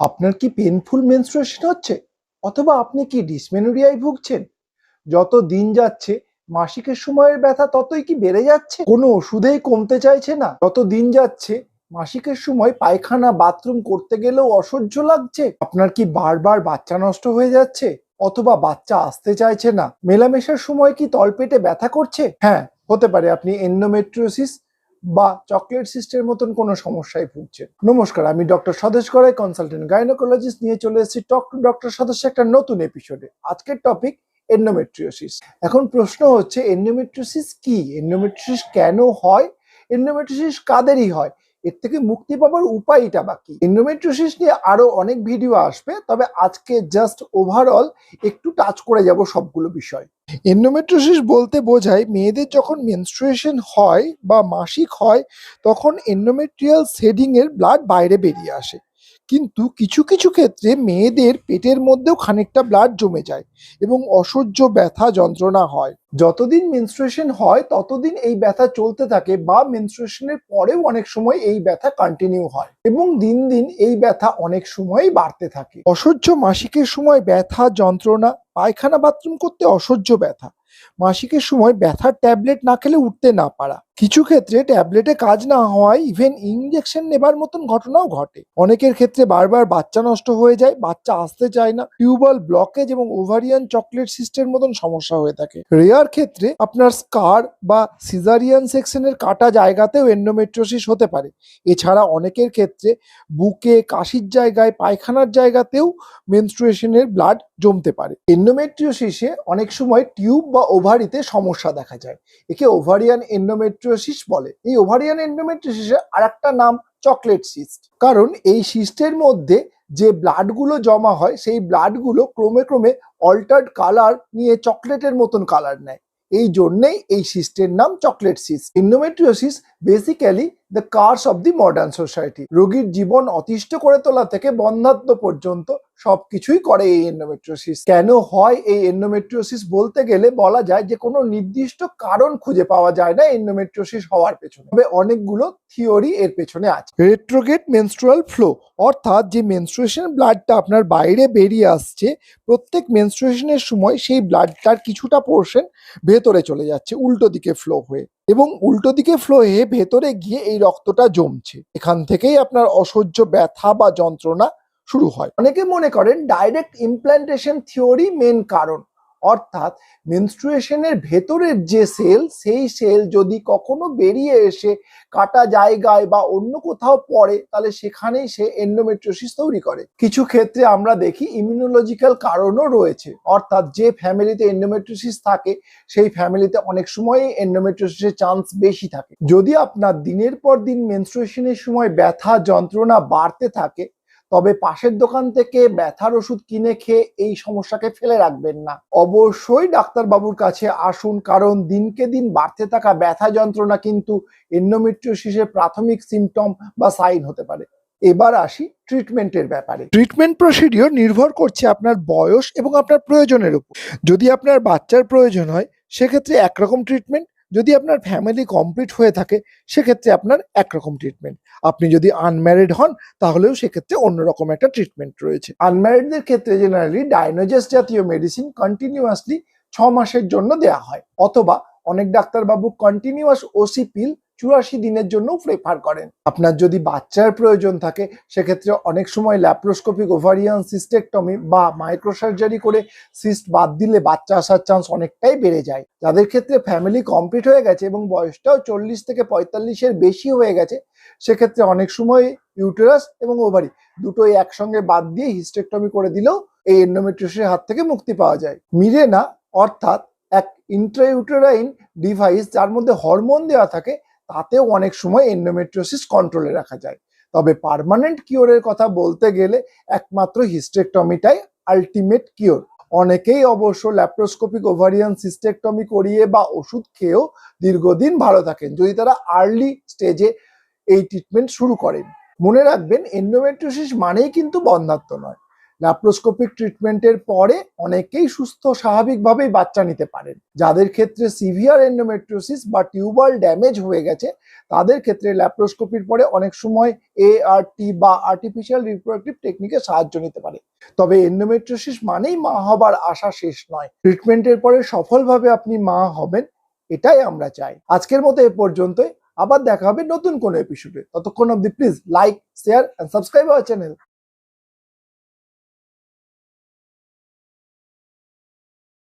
আপনার কি painful menstruation হচ্ছে? অথবা আপনি কি ডিসমেনোরিয়ায় ভুগছেন? যত দিন যাচ্ছে, মাসিকের সময়ের ব্যথা ততই কি বেড়ে যাচ্ছে? কোনো ওষুধেই কমতে চাইছে না। যত দিন যাচ্ছে, মাসিকের সময় পায়খানা, বাথরুম করতে গেলেও অসহ্য লাগছে। আপনার কি বারবার বাচ্চা নষ্ট হয়ে যাচ্ছে? অথবা বাচ্চা আসতে চাইছে না? মেলামেশার সময় কি তলপেটে ব্যথা করছে? হ্যাঁ হতে পারে। আপনি এন্ডোমেট্রিওসিস বা চকলেট সিস্টের মতন কোনো সমস্যায় ভুগছেন। নমস্কার, আমি ডক্টর স্বদেশ গড়াই কনসালটেন্ট গাইনোকোলজিস্ট নিয়ে চলে এসেছি টক ডক্টর স্বদেশ একটা নতুন এপিসোডে আজকের টপিক এন্ডোমেট্রিওসিস এখন প্রশ্ন হচ্ছে এন্ডোমেট্রিওসিস কি? এন্ডোমেট্রিওসিস কেন হয়? এন্ডোমেট্রিওসিস কাদেরই হয়? এর থেকে মুক্তি পাবার উপায়টা বাকি। এন্ডোমেট্রিওসিস নিয়ে আরও অনেক ভিডিও আসবে, তবে আজকে জাস্ট ওভারঅল একটু টাচ করে যাব সবগুলো বিষয়। এন্ডোমেট্রোসিস বলতে বোঝায় মেয়েদের যখন মেনস্ট্রুয়েশন হয় বা মাসিক হয়, তখন এন্ডোমেট্রিয়াল শেডিং এর ব্লাড বাইরে বেরিয়ে আসে। কিন্তু কিছু কিছু ক্ষেত্রে মেয়েদের পেটের মধ্যেও খানিকটা ব্লাড জমে যায় এবং অসহ্য ব্যথা যন্ত্রণা হয়। যতদিন মেনস্ট্রুয়েশন হয়, ততদিন এই ব্যথা চলতে থাকে বা মেনস্ট্রুয়েশনের পরেও অনেক সময় এই ব্যথা কন্টিনিউ হয় এবং দিন দিন এই ব্যথা অনেক সময়ই বাড়তে থাকে। অসহ্য মাসিকের সময় ব্যথা, যন্ত্রণা, পায়খানা বাথরুম করতে অসহ্য ব্যথা। মাসিকের সময় ব্যথার ট্যাবলেট না খেলে উঠতে না পারা। কিছু ক্ষেত্রে ট্যাবলেটে কাজ না হওয়ায় ইভেন ইঞ্জেকশন নেবার মতন ঘটনাও ঘটে। অনেকের ক্ষেত্রে বারবার বাচ্চা নষ্ট হয়ে যায়, বাচ্চা আসতে চায় না টিউবাল ব্লকেজ এবং ওভারিয়ান চকলেট সিস্টের মতন সমস্যা হয়ে থাকে। রেয়ার ক্ষেত্রে আপনার স্কার বা সিজারিয়ান সেকশনের কাটা জায়গাতেও এন্ডোমেট্রোসিস হতে পারে। এছাড়া অনেকের ক্ষেত্রে বুকে, কাশির জায়গায়, পায়খানার জায়গাতেও মেনস্ট্রুয়েশনের ব্লাড জমতে পারে। এন্ডোমেট্রিওসিসে অনেক সময় টিউব বা ওভারিতে সমস্যা দেখা যায়। একে ওভারিয়ান এন্ডোমেট্রিওসিস বলে। এই ওভারিয়ান এন্ডোমেট্রিওসিসের আরেকটা নাম চকলেট সিস্ট কারণ এই সিস্টের মধ্যে যে ব্লাডগুলো জমা হয়, সেই ব্লাডগুলো ক্রমে ক্রমে অল্টার্ড কালার নিয়ে চকলেটের মতন কালার নেয়। এই জন্যেই এই সিস্টের নাম chocolate cyst endometriosis basically the curse of the modern society রোগীর জীবন অতিষ্ঠ করে তোলা থেকে বন্ধাত্ম পর্যন্ত সবকিছুই করে এই এন্ডোমেট্রিওসিস কেন হয় এই এন্ডোমেট্রিওসিস বলতে গেলে বলা যায় যে কোনো নির্দিষ্ট কারণ খুঁজে পাওয়া যায় না এন্ডোমেট্রিওসিস হওয়ার পেছনে। তবে অনেকগুলো থিওরি এর পেছনে আছে। রেট্রোগেট মেনস্ট্রুয়াল ফ্লো অর্থাৎ যে মেনস্ট্রুয়েশন ব্লাডটা আপনার বাইরে বেরিয়ে আসছে, প্রত্যেক মেনস্ট্রুয়েশনের সময় সেই ব্লাডটার কিছুটা পোর্শন ভেতরে চলে যাচ্ছে, উল্টো দিকে ফ্লো হয়ে। এবং উল্টো দিকে ফ্লো হয়ে ভেতরে গিয়ে রক্তটা জমছে। এখান থেকেই আপনার অসহ্য ব্যথা বা যন্ত্রণা শুরু হয়। অনেকে মনে করেন ডাইরেক্ট ইমপ্ল্যান্টেশন থিওরি মেন কারণ। অর্থাৎ মেনস্ট্রুয়েশনের ভেতরের যে সেল সেই সেল যদি কখনো বেরিয়ে এসে কাটা জায়গায় বা অন্য কোথাও পড়ে, তাহলে সেখানেই সে এন্ডোমেট্রিওসিস তৈরি করে। কিছু ক্ষেত্রে আমরা দেখি ইমিউনোলজিক্যাল কারণও রয়েছে। অর্থাৎ যে ফ্যামিলিতে এন্ডোমেট্রিওসিস থাকে, সেই ফ্যামিলিতে অনেক সময়ই এন্ডোমেট্রিওসিসের চান্স বেশি থাকে। যদি আপনার দিনের পর দিন মেনস্ট্রুয়েশনের সময় ব্যথা, যন্ত্রণা বাড়তে থাকে তবে পাশের দোকান থেকে ব্যথার ওষুধ কিনে খেয়ে এই সমস্যাকে ফেলে রাখবেন না। অবশ্যই ডাক্তারবাবুর কাছে আসুন, কারণ দিনকে দিন বাড়তে থাকা ব্যথা যন্ত্রণা কিন্তু এন্ডোমেট্রিওসিসের প্রাথমিক সিমটম বা সাইন হতে পারে। এবার আসি ট্রিটমেন্টের ব্যাপারে। ট্রিটমেন্ট প্রসিডিওর নির্ভর করছে আপনার বয়স এবং আপনার প্রয়োজনের উপর। যদি আপনার বাচ্চার প্রয়োজন হয়, সেক্ষেত্রে একরকম ট্রিটমেন্ট যদি আপনার ফ্যামিলি কমপ্লিট হয়ে থাকে, সেক্ষেত্রে আপনার একরকম ট্রিটমেন্ট আপনি যদি আনম্যারিড হন, তাহলেও সেক্ষেত্রে অন্যরকম একটা ট্রিটমেন্ট রয়েছে। আনম্যারিডদের ক্ষেত্রে জেনারেলি ডায়নোজেস জাতীয় মেডিসিন কন্টিনিউয়াসলি ছ মাসের জন্য দেয়া হয়। অথবা অনেক ডাক্তারবাবু কন্টিনিউয়াস ওসি পিল চুরাশি দিনের জন্য প্রেফার করেন। আপনার যদি বাচ্চার প্রয়োজন থাকে, সেক্ষেত্রে অনেক সময় ল্যাপ্রোস্কোপিক ওভারিয়ান সিস্টেকটমি বা মাইক্রোসার্জারি করে সিস্ট বাদ দিলে বাচ্চা আসার চান্স অনেকটাই বেড়ে যায়। যাদের ক্ষেত্রে ফ্যামিলি কমপ্লিট হয়ে গেছে এবং বয়সটাও চল্লিশ থেকে পঁয়তাল্লিশের বেশি হয়ে গেছে, সেক্ষেত্রে অনেক সময় ইউটেরাস এবং ওভারি দুটোই একসঙ্গে বাদ দিয়ে হিস্টেকটমি করে দিলেও এই এন্ডোমেট্রিওসিসের হাত থেকে মুক্তি পাওয়া যায়। মিরেনা অর্থাৎ এক ইন্ট্রাইউটেরাইন ডিভাইস যার মধ্যে হরমোন দেওয়া থাকে তাতেও অনেক সময় এন্ডোমেট্রিওসিস কন্ট্রোলে রাখা যায়। তবে পার্মানেন্ট কিওরের কথা বলতে গেলে একমাত্র হিস্টেকটমিটাই আলটিমেট কিওর অনেকেই অবশ্য ল্যাপ্রোস্কোপিক ওভারিয়ান সিস্টেকটমি করিয়ে বা ওষুধ খেয়েও দীর্ঘদিন ভালো থাকেন, যদি তারা আর্লি স্টেজে এই ট্রিটমেন্ট শুরু করেন। মনে রাখবেন এন্ডোমেট্রিওসিস মানেই কিন্তু বন্ধাত্ম নয়। ল্যাপ্রোস্কোপিক ট্রিটমেন্টের পরে অনেকেই সুস্থ স্বাভাবিকভাবেই বাচ্চা নিতে পারেন। যাদের ক্ষেত্রে সিভিয়ার এন্ডোমেট্রোসিস বা টিউবাল ড্যামেজ হয়ে গেছে, তাদের ক্ষেত্রে ল্যাপ্রোস্কোপির পরে অনেক সময় এআরটি বা আর্টিফিশিয়াল রিপ্রোডাক্টিভ টেকনিকের সাহায্য নিতে পারে। তবে এন্ডোমেট্রোসিস মানেই মা হবার আশা শেষ নয়। ট্রিটমেন্টের পরে সফলভাবে আপনি মা হবেন, এটাই আমরা চাই। আজকের মতো এ পর্যন্তই। আবার দেখা হবে নতুন কোনো এপিসোডে ততক্ষণ অবধি please like share and subscribe our channel